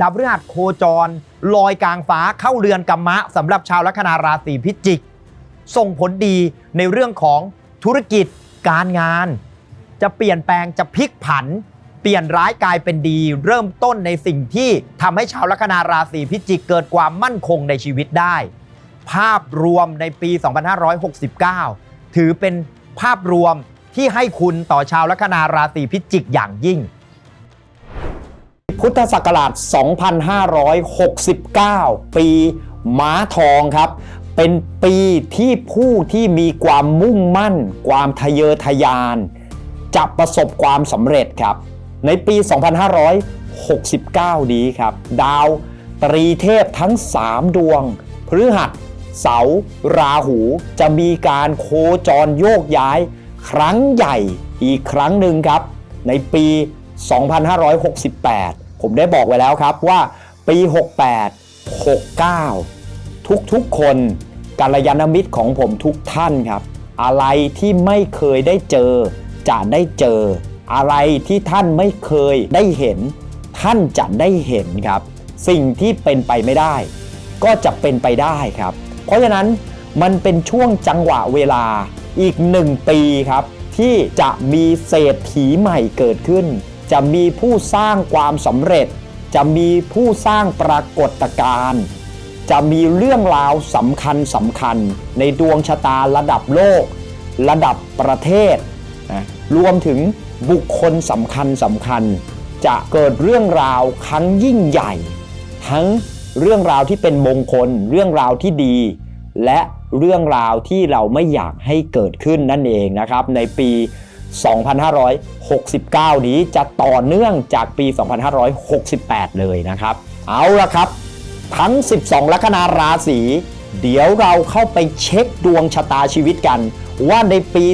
ดาวพฤหัสโคจร ลอยกลางฟ้าเข้าเรือนกรรมะสำหรับชาวลัคนาราศีพิจิก ส่งผลดีในเรื่องของธุรกิจการงาน จะเปลี่ยนแปลงจะพลิกผัน เปลี่ยนร้ายกลายเป็นดี เริ่มต้นในสิ่งที่ทำให้ชาวลัคนาราศีพิจิกเกิดความมั่นคงในชีวิตได้ ภาพรวมในปี 2569 ถือเป็นภาพรวมที่ให้คุณต่อชาวลัคนาราศีพิจิกอย่างยิ่ง พุทธศักราช 2569 ปีม้าทองครับ เป็นปีที่ผู้ที่มีความมุ่งมั่น ความทะเยอทะยาน จะประสบความสำเร็จครับ ในปี 2569 นี้ครับ ดาวตรีเทพทั้ง 3 ดวง พฤหัส เสาร์ราหูจะมีการโคจรโยกย้าย ครั้งใหญ่อีกครั้งหนึ่งครับ ในปี 2568 ผมได้บอกไว้แล้วครับว่าปี 68 69 ทุกๆคนกัลยาณมิตรของผมทุกท่านครับ อะไรที่ไม่เคยได้เจอ จะได้เจอ อะไรที่ท่านไม่เคยได้เห็น ท่านจะได้เห็นครับ สิ่งที่เป็นไปไม่ได้ ก็จะเป็นไปได้ครับ เพราะฉะนั้นมันเป็นช่วงจังหวะเวลาอีกหนึ่งปีครับ ที่จะมีเศรษฐีใหม่เกิดขึ้น จะมีผู้สร้างความสำเร็จ จะมีผู้สร้างปรากฏการณ์จะมีเรื่องราวสำคัญสำคัญ ในดวงชะตาระดับโลก ระดับประเทศนะรวมถึงบุคคลสำคัญสำคัญ จะเกิดเรื่องราวครั้งยิ่งใหญ่ ทั้งเรื่องราวที่เป็นมงคล เรื่องราวที่ดี และเรื่องราวที่เราไม่อยากให้เกิดขึ้นนั่นเองนะครับ ในปี 2569 นี้จะต่อเนื่องจากปี 2568 เลยนะครับ เอาละครับ ทั้ง 12 ลัคนาราศีเดี๋ยวเราเข้าไปเช็คดวงชะตาชีวิตกัน ว่าในปี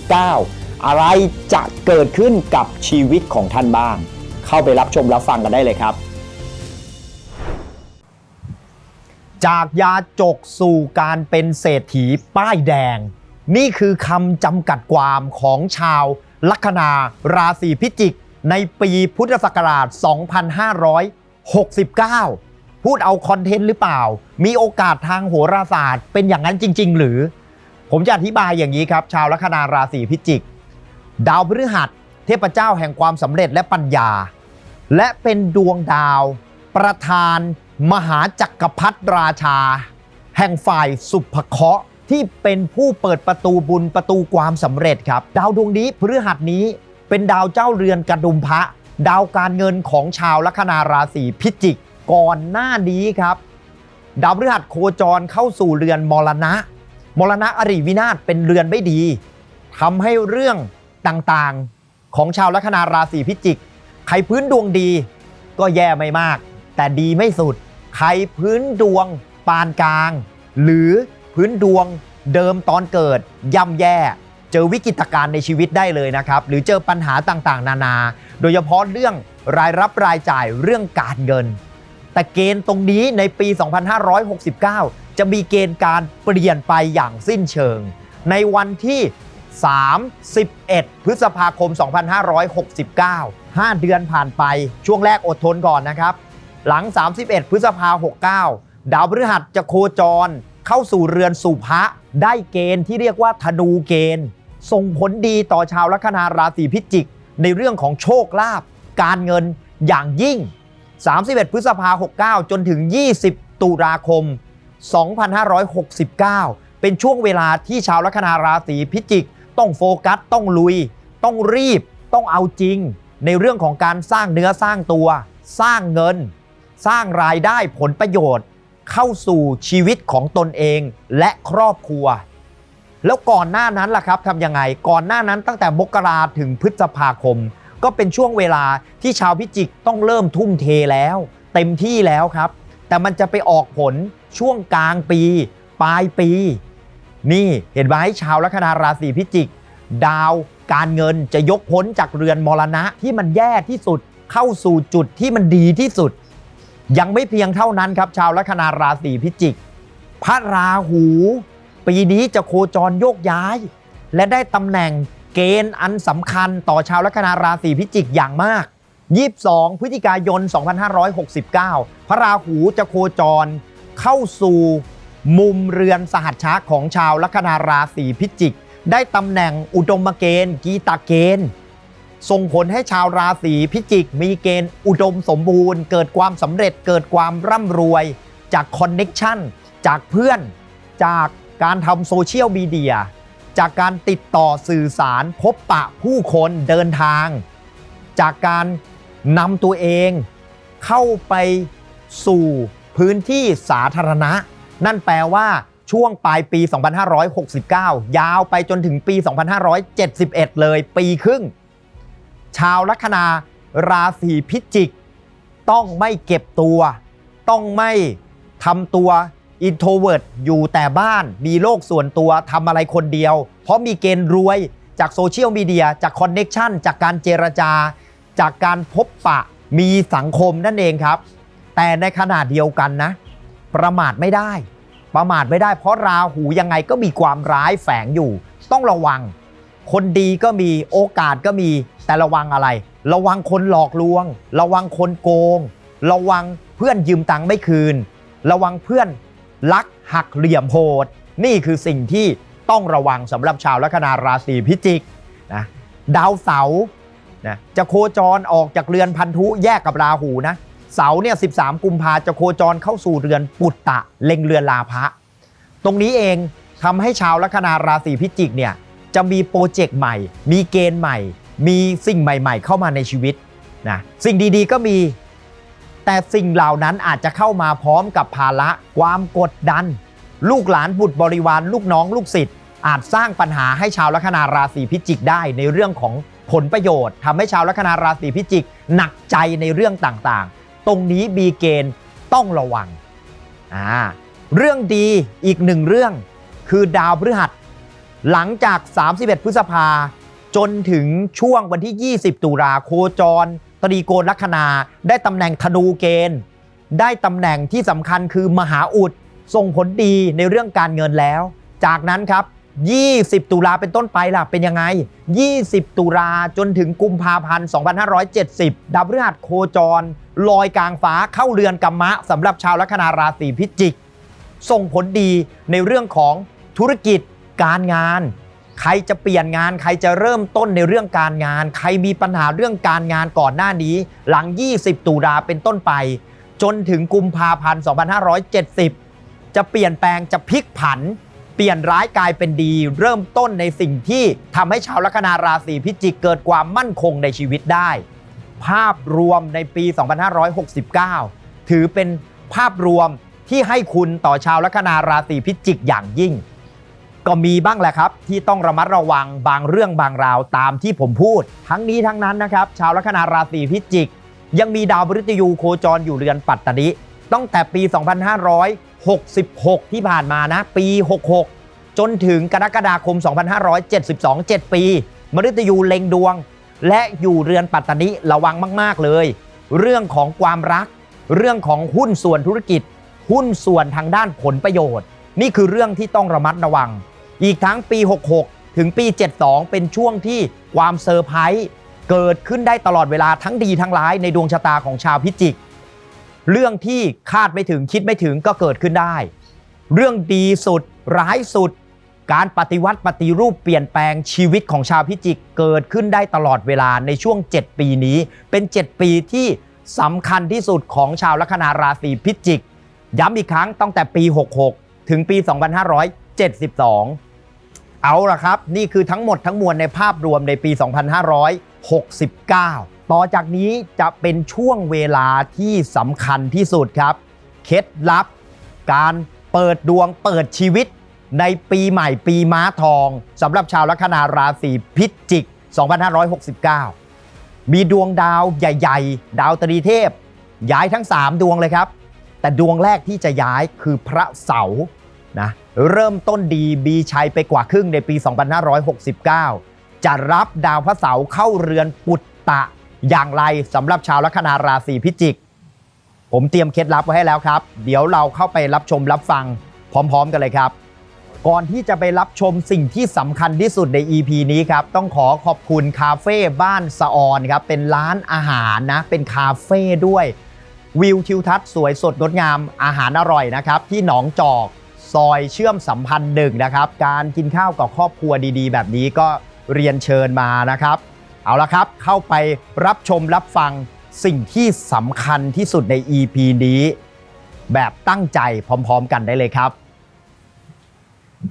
2569 อะไรจะเกิดขึ้นกับชีวิตของท่านบ้าง เข้าไปรับชมรับฟังกันได้เลยครับ จากยาจกสู่การเป็นเศรษฐีป้ายแดง นี่คือคำจำกัดความของชาวลัคนาราศีพิจิก ในปีพุทธศักราช 2569 พูดเอาคอนเทนต์หรือเปล่า มีโอกาสทางโหราศาสตร์ เป็นอย่างนั้นจริง ๆ หรือ ผมจะอธิบายอย่างนี้ครับ ชาวลัคนาราศีพิจิก ดาวพฤหัส เทพเจ้าแห่งความสำเร็จและปัญญา และเป็นดวงดาว ประธาน มหาจักรพรรดิราชา แห่งฝ่ายสุภเคราะห์ ที่เป็นผู้เปิดประตูบุญประตูความสำเร็จครับ ดาวดวงนี้พฤหัสนี้เป็นดาวเจ้าเรือนกระดุมพระ ดาวการเงินของชาวลัคนาราศีพิจิก ก่อนหน้านี้ครับ ดาวพฤหัสโคจรเข้าสู่เรือนมรณะ มรณะอริวินาศเป็นเรือนไม่ดีทำให้เรื่องต่างๆของชาวลัคนาราศีพิจิก ใครพื้นดวงดีก็แย่ไม่มาก แต่ดีไม่สุด ใครพื้นดวงปานกลาง หรือ พื้นดวงเดิมตอนเกิดย่ำแย่ เจอวิกฤตการณ์ในชีวิตได้เลยนะครับ หรือเจอปัญหาต่างๆ นานา โดยเฉพาะเรื่องรายรับรายจ่ายเรื่องการเงิน แต่เกณฑ์ตรงนี้ในปี 2569 จะมีเกณฑ์การเปลี่ยนไปอย่างสิ้นเชิง ในวันที่ 31 พฤษภาคม 2569 5 เดือนผ่านไปช่วงแรกอดทนก่อนนะครับ หลัง 31 พฤษภา69 ดาวพฤหัสจะโคจร เข้าสู่เรือนสุภะได้เกณฑ์ที่เรียกว่าธนูเกณฑ์ ส่งผลดีต่อชาวลัคนาราศีพิจิก ในเรื่องของโชคลาภการเงินอย่างยิ่ง 31 พฤษภา69 จนถึง 20 ตุลาคม 2569 เป็นช่วงเวลาที่ชาวลัคนาราศีพิจิก ต้องโฟกัสต้องลุย ต้องรีบ ต้องเอาจริง ในเรื่องของการสร้างเนื้อสร้างตัว สร้างเงิน สร้างรายได้ผลประโยชน์ เข้าสู่ชีวิตของตนเองและครอบครัว แล้วก่อนหน้านั้นล่ะครับทำยังไงก่อนหน้านั้นตั้งแต่มกราถึงพฤษภาคม ก็เป็นช่วงเวลาที่ชาวพิจิกต้องเริ่มทุ่มเทแล้ว เต็มที่แล้วครับ แต่มันจะไปออกผลช่วงกลางปี ปลายปี นี่เห็นไหมชาวลัคนาราศีพิจิก ดาวการเงินจะยกพ้นจากเรือนมรณะที่มันแย่ที่สุดเข้าสู่จุดที่มันดีที่สุด ยังไม่เพียงเท่านั้นครับ ชาวลัคนาราศีพิจิก พระราหู ปีนี้จะโคจรโยกย้าย และได้ตำแหน่งเกณฑ์อันสำคัญต่อชาวลัคนาราศีพิจิกอย่างมาก 22 พฤศจิกายน 2569 พระราหูจะโคจรเข้าสู่มุมเรือนสหัชชะของชาวลัคนาราศีพิจิก ได้ตำแหน่งอุดมเกณฑ์ กีตาเกณฑ์ ส่งผลให้ชาวราศีพิจิก มีเกณฑ์อุดมสมบูรณ์ เกิดความสำเร็จเกิดความร่ำรวย จากคอนเน็กชันจากเพื่อน จากการทำโซเชียลมีเดีย จากการติดต่อสื่อสารพบปะผู้คนเดินทาง จากการนำตัวเองเข้าไปสู่พื้นที่สาธารณะ นั่นแปลว่าช่วงปลายปี 2569 ยาวไปจนถึงปี 2571 เลยปีครึ่ง ชาวลัคนาราศีพิจิก ต้องไม่เก็บตัว ต้องไม่ทำตัวอินโทรเวิร์ดอยู่แต่บ้านมีโลกส่วนตัวทำอะไรคนเดียว เพราะมีเกณฑ์รวยจากโซเชียลมีเดียจากคอนเน็ชันจากการเจรจา จากการพบปะมีสังคมนั่นเองครับ แต่ในขณะเดียวกันนะ ประมาทไม่ได้ ประมาทไม่ได้เพราะราหูยังไงก็มีความร้ายแฝงอยู่ ต้องระวัง คนดีก็มีโอกาสก็มี แต่ระวังอะไร ระวังคนหลอกลวง ระวังคนโกง ระวังเพื่อนยืมตังค์ไม่คืน ระวังเพื่อนลักหักเหลี่ยมโหด นี่คือสิ่งที่ต้องระวังสำหรับชาวลัคนาราศีพิจิกนะดาวเสาร์นะจะโคจรออกจากเรือนพันธุแยกกับราหูนะเสาเนี่ย13 กุมภาจะโคจรเข้าสู่เรือนปุตตะเล็งเรือนลาภะตรงนี้เองทำให้ชาวลัคนาราศีพิจิกเนี่ยจะมีโปรเจกต์ใหม่ มีเกณฑ์ใหม่ มีสิ่งใหม่ ๆ เข้ามาในชีวิตนะสิ่งดีๆก็มี แต่สิ่งเหล่านั้นอาจจะเข้ามาพร้อมกับภาระความกดดัน ลูกหลานบุตรบริวารลูกน้องลูกศิษย์อาจสร้างปัญหาให้ชาวลัคนาราศีพิจิกได้ในเรื่องของผลประโยชน์ทำให้ชาวลัคนาราศีพิจิกหนักใจในเรื่องต่างๆ ตรงนี้มีเกณฑ์ต้องระวังอ่าเรื่องดีอีกหนึ่งเรื่องคือดาวพฤหัส หลังจาก 31 พฤษภา จนถึงช่วงวันที่ 20 ตุลาโคจร ตรีโกณลัคนา ได้ตำแหน่งธนูเกณฑ์ ได้ตำแหน่งที่สำคัญคือมหาอุดส่งผลดีในเรื่องการเงินแล้ว จากนั้นครับ 20 ตุลาเป็นต้นไปล่ะเป็นยังไง 20 ตุลาจนถึงกุมภาพันธ์ 2570 ดาวพฤหัสโคจร ลอยกลางฟ้าเข้าเรือนกัมมะสำหรับชาวลัคนาราศีพิจิก ส่งผลดีในเรื่องของธุรกิจการงาน ใครจะเปลี่ยนงาน ใครจะเริ่มต้นในเรื่องการงาน ใครมีปัญหาเรื่องการงานก่อนหน้านี้ หลัง 20 ตุลาเป็นต้นไป จนถึงกุมภาพันธ์ 2570 จะเปลี่ยนแปลงจะพลิกผัน เปลี่ยนร้ายกลายเป็นดี เริ่มต้นในสิ่งที่ทำให้ชาวลัคนาราศีพิจิกเกิดความมั่นคงในชีวิตได้ ภาพรวมในปี 2569 ถือเป็นภาพรวมที่ให้คุณต่อชาวลัคนาราศีพิจิกอย่างยิ่ง ก็มีบ้างแหละครับ ที่ต้องระมัดระวังบางเรื่องบางราวตามที่ผมพูด ทั้งนี้ทั้งนั้นนะครับ ชาวลัคนาราศีพิจิก ยังมีดาวพฤตยูโคจรอยู่เรือนปัตตนิตั้งแต่ปี 2566 ที่ผ่านมานะ ปี 66 จนถึงกรกฎาคม 2572 7 ปี มฤตยูเล็งดวง และอยู่เรือนปัตตนิระวังมาก ๆ เลย เรื่องของความรัก เรื่องของหุ้นส่วนธุรกิจ หุ้นส่วนทางด้านผลประโยชน์ นี่คือเรื่องที่ต้องระมัดระวัง อีกทั้งปี 66 ถึงปี 72 เป็นช่วงที่ความเซอร์ไพรส์เกิดขึ้นได้ตลอดเวลาทั้งดีทั้งร้ายในดวงชะตาของชาวพิจิก เรื่องที่คาดไม่ถึงคิดไม่ถึงก็เกิดขึ้นได้ เรื่องดีสุดร้ายสุด การปฏิวัติปฏิรูปเปลี่ยนแปลงชีวิตของชาวพิจิกเกิดขึ้นได้ตลอดเวลาในช่วง 7 ปีนี้ เป็น 7 ปีที่สำคัญที่สุดของชาวลัคนาราศีพิจิก ย้ำอีกครั้งตั้งแต่ปี 66 ถึงปี 2572 เอาละครับ นี่คือทั้งหมดทั้งมวลในภาพรวมในปี 2569 ต่อจากนี้จะเป็นช่วงเวลาที่สำคัญที่สุดครับ เคล็ดลับ การเปิดดวงเปิดชีวิต ในปีใหม่ปีม้าทองสำหรับชาวลัคนาราศีพิจิก 2569 มีดวงดาวใหญ่ ๆ ดาวตรีเทพ ย้ายทั้ง 3 ดวงเลยครับ แต่ดวงแรกที่จะย้ายคือพระเสาร์ นะเริ่มต้นดีบีชัยไปกว่าครึ่งในปี 2569 จะรับดาวพระเสาร์เข้าเรือนปุตตะอย่างไรสำหรับชาวลัคนาราศีพิจิก ผมเตรียมเคล็ดลับไว้ให้แล้วครับ เดี๋ยวเราเข้าไปรับชมรับฟังพร้อมๆกันเลยครับ ก่อนที่จะไปรับชมสิ่งที่สำคัญที่สุดใน EP นี้ครับ ต้องขอขอบคุณคาเฟ่บ้านสะออนครับ เป็นร้านอาหารนะ เป็นคาเฟ่ด้วย วิวทิวทัศน์สวยสดงดงามอาหารอร่อยนะครับ ที่หนองจอก ซอยเชื่อมสัมพันธ์หนึ่งนะครับ การกินข้าวกับครอบครัวดีๆ แบบนี้ก็เรียนเชิญมานะครับ เอาละครับเข้าไปรับชมรับฟังสิ่งที่สำคัญที่สุดใน EP นี้ แบบตั้งใจพร้อมๆกันได้เลยครับ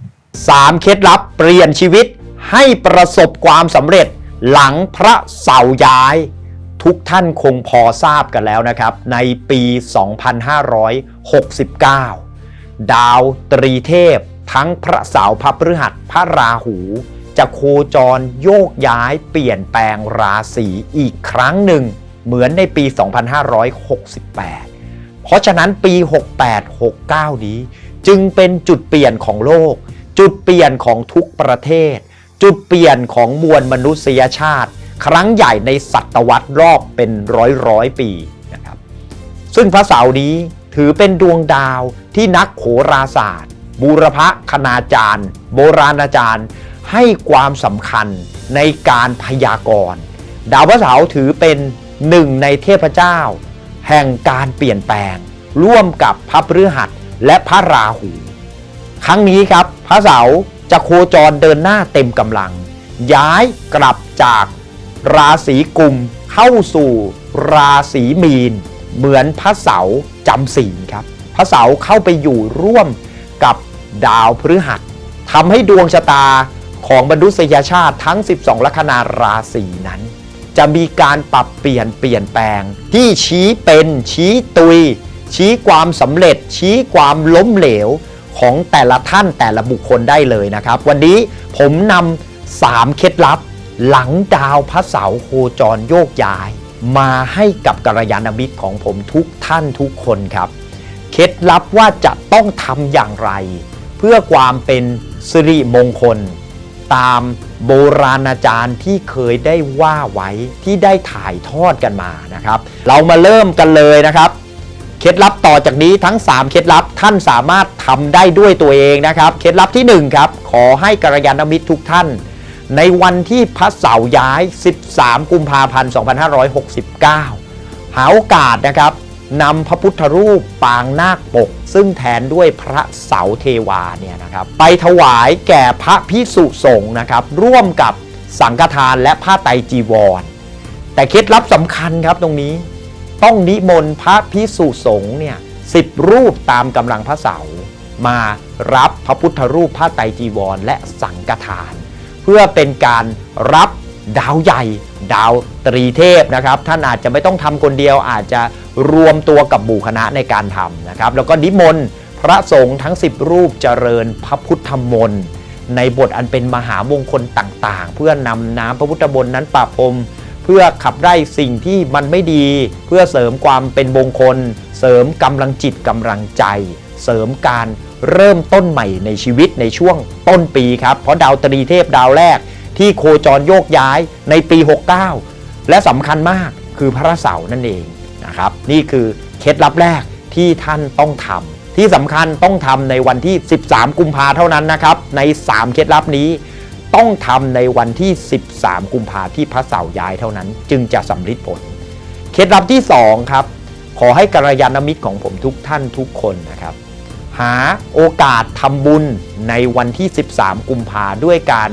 3 เคล็ดลับเปลี่ยนชีวิตให้ประสบความสำเร็จหลังพระเสาย้าย ทุกท่านคงพอทราบกันแล้วนะครับ ในปี 2569 ดาวตรีเทพ ทั้งพระเสาร์พระพฤหัสพระราหู จะโคจรโยกย้ายเปลี่ยนแปลงราศีอีกครั้งหนึ่ง เหมือนในปี 2568 เพราะฉะนั้นปี 68-69 นี้ จึงเป็นจุดเปลี่ยนของโลก จุดเปลี่ยนของทุกประเทศ จุดเปลี่ยนของมวลมนุษยชาติ ครั้งใหญ่ในศตวรรษรอบเป็นร้อยร้อยปีนะครับซึ่งพระเสาร์นี้ ถือเป็นดวงดาวที่นักโหราศาสตร์ บูรพคณาจารย์ โบราณอาจารย์ ให้ความสำคัญในการพยากรณ์ ดาวพระเสาร์ถือเป็นหนึ่งในเทพเจ้า แห่งการเปลี่ยนแปลง ร่วมกับพระพฤหัสและพระราหู ครั้งนี้ครับพระเสาร์จะโคจรเดินหน้าเต็มกำลัง ย้ายกลับจากราศีกุมเข้าสู่ราศีมีน เหมือนพระเสาจำศีลครับ พระเสาเข้าไปอยู่ร่วมกับดาวพฤหัสทำให้ดวงชะตาของมนุษยชาติทั้ง 12 ลัคนาราศีนั้น จะมีการปรับเปลี่ยนเปลี่ยนแปลง ที่ชี้เป็นชี้ตุย ชี้ความสำเร็จ ชี้ความล้มเหลวของแต่ละท่านแต่ละบุคคลได้เลยนะครับ วันนี้ผมนำสามเคล็ดลับหลังดาวพระเสาโคจรโยกย้าย มาให้กับกัลยาณมิตรของผมทุกท่านทุกคนครับ เคล็ดลับว่าจะต้องทำอย่างไร เพื่อความเป็นสิริมงคล ตามโบราณอาจารย์ที่เคยได้ว่าไว้ที่ได้ถ่ายทอดกันมานะครับ เรามาเริ่มกันเลยนะครับ เคล็ดลับต่อจากนี้ทั้ง 3 เคล็ดลับท่านสามารถทำได้ด้วยตัวเองนะครับ เคล็ดลับที่1ครับขอให้กัลยาณมิตรทุกท่าน ในวันที่พระเสาย้าย 13 กุมภาพันธ์ 2569 หาโอกาสนะครับนำพระพุทธรูปปางนาคปก ซึ่งแทนด้วยพระเสาเทวาเนี่ยนะครับไปถวายแก่พระพิสุสงฆ์นะครับ ร่วมกับสังฆทานและผ้าไตรจีวร แต่เคล็ดลับสำคัญครับตรงนี้ ต้องนิมนต์พระพิสุสงฆ์เนี่ยสิบรูปตามกำลังพระเสาร์มารับพระพุทธรูปผ้าไตรจีวรและสังฆทาน พื่อเป็นการรับดาวใหญ่ ดาวตรีเทพนะครับท่านอาจจะไม่ต้องทำคนเดียวอาจจะรวมตัวกับหมู่คณะในการทำนะครับ แล้วก็นิมนต์พระสงฆ์ทั้ง 10 รูปเจริญพระพุทธมนต์ในบทอันเป็นมหามงคลต่างๆ เพื่อนำน้ำพระพุทธมนต์นั้นปราพรมเพื่อขับไล่สิ่งที่มันไม่ดี เพื่อเสริมความเป็นมงคล เสริมกำลังจิตกำลังใจ เสริมการ เริ่มต้นใหม่ในชีวิตในช่วงต้นปีครับ เพราะดาวตรีเทพดาวแรกที่โคจรโยกย้ายในปี 69 และสำคัญมากคือพระเสาร์นั่นเองนะครับ นี่คือเคล็ดลับแรกที่ท่านต้องทำที่สำคัญต้องทำในวันที่ 13 กุมภาเท่านั้นนะครับ ใน 3 เคล็ดลับนี้ต้องทำในวันที่ 13 กุมภาที่พระเสาร์ย้ายเท่านั้น จึงจะสำลิดผล เคล็ดลับที่ 2 ครับ ขอให้กัลยาณมิตรของผมทุกท่านทุกคนนะครับ หาโอกาสทำบุญในวันที่ 13 กุมภาด้วยการ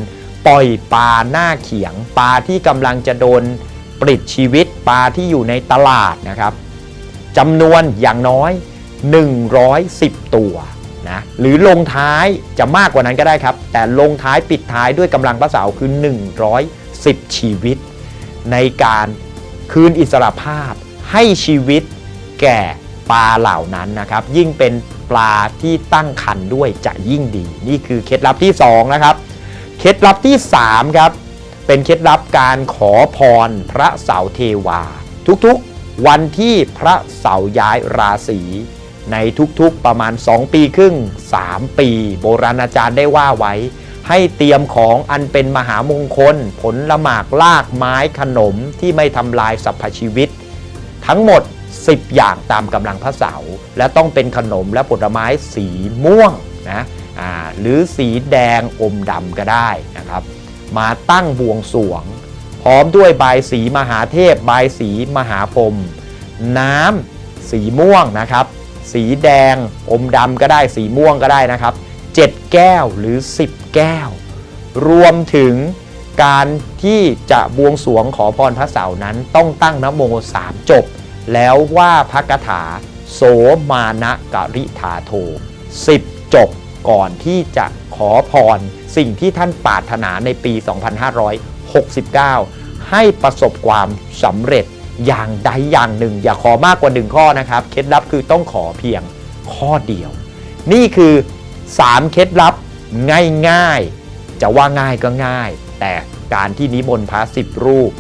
ปล่อยปลาหน้าเขียง ปลาที่กำลังจะโดนปลิดชีวิตปลาที่อยู่ในตลาดนะครับจำนวนอย่างน้อย 110 ตัวนะหรือลงท้ายจะมากกว่านั้นก็ได้ครับ แต่ลงท้ายปิดท้ายด้วยกำลังพระเสาร์คือ 110 ชีวิต ในการคืนอิสรภาพให้ชีวิตแก่ปลาเหล่านั้นนะครับ ยิ่งเป็น ปลาที่ตั้งคันด้วยจะยิ่งดี นี่คือเคล็ดลับที่ 2 นะครับ เคล็ดลับที่3ครับเป็นเคล็ดลับการขอพรพระเสาเทวา ทุกๆ วันที่พระเสาย้ายราศีในทุกๆประมาณ 2 ปีครึ่ง 3 ปี โบราณอาจารย์ได้ว่าไว้ ให้เตรียมของอันเป็นมหามงคล ผลละหมากลากไม้ขนมที่ไม่ทำลายสรรพชีวิต ทั้งหมด 10 อย่างตามกำลังพระเสาและต้องเป็นขนมและผลไม้สีม่วงนะหรือสีแดงอมดำก็ได้นะครับ มาตั้งบวงสวง พร้อมด้วยใบยสีมหาเทพใบสีมหาพรมน้ำสีม่วงนะครับ สีแดงอมดำก็ได้สีม่วงก็ได้นะครับ 7 แก้วหรือ 10 แก้ว รวมถึงการที่จะบวงสวงขอพรพระเสานั้นต้องตั้งนะโมสามจบ แล้วว่าพระคาถาโสมานะกริธาโท10จบก่อนที่จะขอพรสิ่งที่ท่านปรารถนาในปี 2569 ให้ประสบความสำเร็จอย่างใดอย่างหนึ่ง อย่าขอมากกว่าหนึ่งข้อนะครับ เคล็ดลับคือต้องขอเพียงข้อเดียว นี่คือ 3 เคล็ดลับง่ายๆ จะว่าง่ายก็ง่าย แต่การที่นิมนต์พระสิบรูป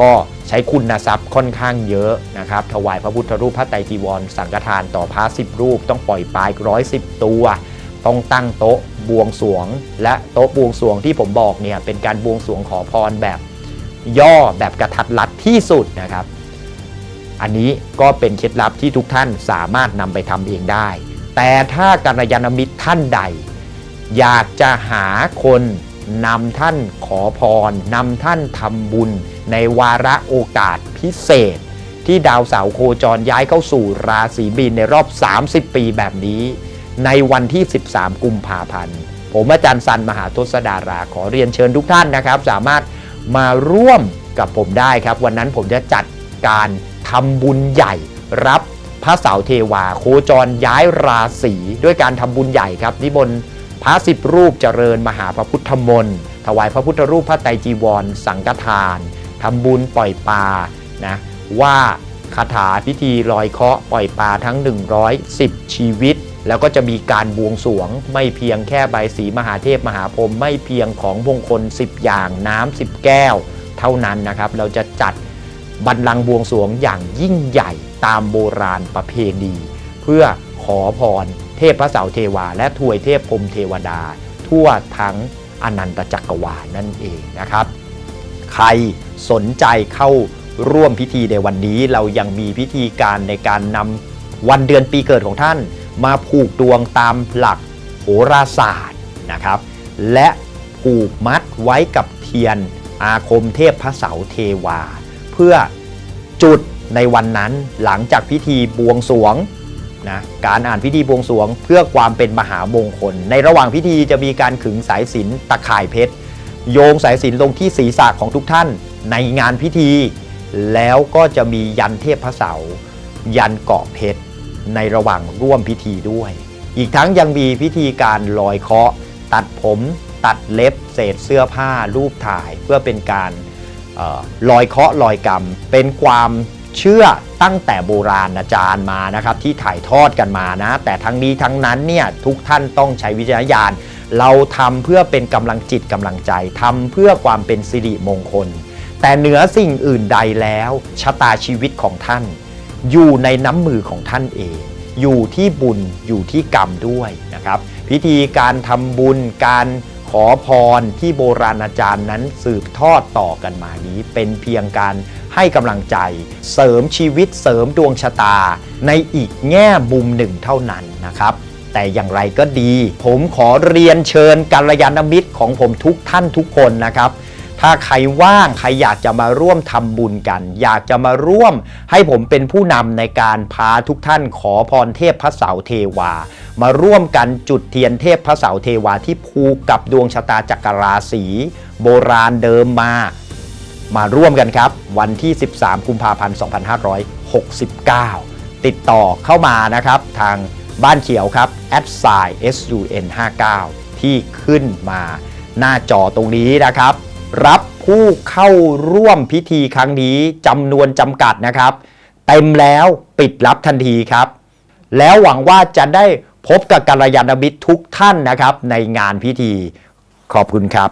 ก็ ใช้คุณทรัพย์ค่อนข้างเยอะนะครับ ถวายพระพุทธรูปพระไตรจีวร สังฆทานต่อพระสิบรูป ต้องปล่อยปลายร้อยสิบตัว ต้องตั้งโต๊ะบวงสวง และโต๊ะบวงสวงที่ผมบอกเนี่ยเป็นการบวงสวงขอพรแบบย่อแบบกระทัดรัดที่สุดนะครับ อันนี้ก็เป็นเคล็ดลับที่ทุกท่านสามารถนำไปทำเองได้ แต่ถ้ากัลยาณมิตรท่านใด อยากจะหาคนนำท่านขอพรนำท่านทำบุญ ในวาระโอกาสพิเศษ ที่ดาวเสาร์โคจรย้ายเข้าสู่ราศีมีนในรอบ 30 ปีแบบนี้ ในวันที่ 13 กุมภาพันธ์ ผมอาจารย์สันมหาทศดาราขอเรียนเชิญทุกท่านนะครับ สามารถมาร่วมกับผมได้ครับ วันนั้นผมจะจัดการทำบุญใหญ่รับพระเสาเทวา โคจรย้ายราศีด้วยการทำบุญใหญ่ครับนิมนต์พระสิบรูปเจริญมหาพระพุทธมนต์ถวายพระพุทธรูปพระไตรจีวร สังฆทาน ทำบุญปล่อยปลานะว่าคาถาพิธีลอยเคาะปล่อยปลาทั้ง 110 ชีวิต แล้วก็จะมีการบวงสวง ไม่เพียงแค่ใบสีมหาเทพมหาพรหมไม่เพียงของมงคล 10 อย่างน้ำ10 แก้ว เท่านั้นนะครับ เราจะจัดบันลังก์บวงสวงอย่างยิ่งใหญ่ตามโบราณประเพณี เพื่อขอพรเทพพระเสาเทวา และทวยเทพพรหมเทวดา ทั่วทั้งอนันตจักรวาลนั่นเองนะครับ ใครสนใจเข้าร่วมพิธีในวันนี้ เรายังมีพิธีการในการนำวันเดือนปีเกิดของท่าน มาผูกดวงตามหลักโหราศาสตร์นะครับ และผูกมัดไว้กับเทียนอาคมเทพพระเสาเทวา เพื่อจุดในวันนั้นหลังจากพิธีบวงสวงนะการอ่านพิธีบวงสวงเพื่อความเป็นมหามงคล ในระหว่างพิธีจะมีการขึงสายสิญจนตะข่ายเพชร โยงสายสิญจนลงที่ศีรษะของทุกท่านในงานพิธี แล้วก็จะมียันเทพพระเสา ยันเกาะเพชรในระหว่างร่วมพิธีด้วย อีกทั้งยังมีพิธีการลอยเคาะ ตัดผม ตัดเล็บ เศษเสื้อผ้า รูปถ่ายเพื่อเป็นการออลอยเคาะลอยกรรม เป็นความเชื่อตั้งแต่โบราณอาจารย์มานะครับที่ถ่ายทอดกันมานะ แต่ทั้งนี้ทั้งนั้นเนี่ยทุกท่านต้องใช้วิจารณญาณ เราทำเพื่อเป็นกำลังจิตกำลังใจทำเพื่อความเป็นสิริมงคล แต่เหนือสิ่งอื่นใดแล้วชะตาชีวิตของท่าน อยู่ในน้ำมือของท่านเอง อยู่ที่บุญอยู่ที่กรรมด้วยนะครับ พิธีการทำบุญการขอพรที่โบราณอาจารย์นั้นสืบทอดต่อกันมานี้ เป็นเพียงการให้กำลังใจเสริมชีวิตเสริมดวงชะตา ในอีกแง่มุมหนึ่งเท่านั้นนะครับ แต่อย่างไรก็ดี ผมขอเรียนเชิญกัลยาณมิตรของผมทุกท่านทุกคนนะครับ ถ้าใครว่างใครอยากจะมาร่วมทำบุญกัน อยากจะมาร่วมให้ผมเป็นผู้นำในการพาทุกท่านขอพรเทพพระเสาเทวา มาร่วมกันจุดเทียนเทพพระเสาเทวาที่ผูกกับดวงชะตาจักรราศีโบราณเดิมมามาร่วมกันครับ วันที่ 13 กุมภาพันธ์ 2569 ติดต่อเข้ามานะครับทาง บ้านเขียวครับ s i sun 59ที่ขึ้นมาหน้าจอตรงนี้นะครับ รับผู้เข้าร่วมพิธีครั้งนี้จำนวนจำกัดนะครับ เต็มแล้วปิดรับทันทีครับ แล้วหวังว่าจะได้พบกับกัลยาณมิตรทุกท่านนะครับ ในงานพิธีขอบคุณครับ